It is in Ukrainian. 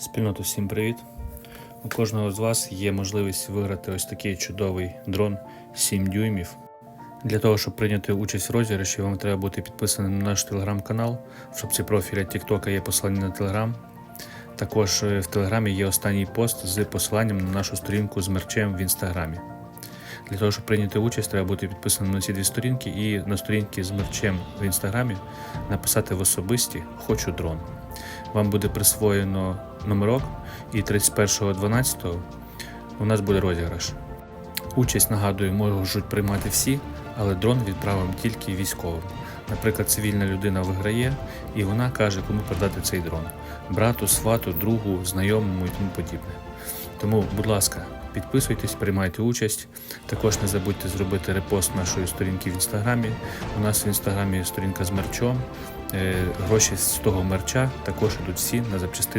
Спільнота, всім привіт! У кожного з вас є можливість виграти ось такий чудовий дрон 7 дюймів. Для того, щоб прийняти участь в розіграші, вам треба бути підписаним на наш телеграм-канал. В шапці профіля TikTok є посилання на телеграм. Також е, в телеграмі є останній пост з посиланням на нашу сторінку з мерчем в інстаграмі. Для того, щоб прийняти участь, треба бути підписаним на ці дві сторінки і на сторінці з мерчем в інстаграмі написати в особисті Хочу дрон. Вам буде присвоєно номерок, і 31.12 у нас буде розіграш. Участь, нагадую, можуть приймати всі, але дрон відправимо тільки військовим. Наприклад, цивільна людина виграє, і вона каже, кому продати цей дрон: брату, свату, другу, знайомому і тому подібне. Тому, будь ласка, підписуйтесь, приймайте участь. Також не забудьте зробити репост нашої сторінки в інстаграмі. У нас в інстаграмі сторінка з мерчом. Е, Гроші з того мерча також йдуть всі на запчастини.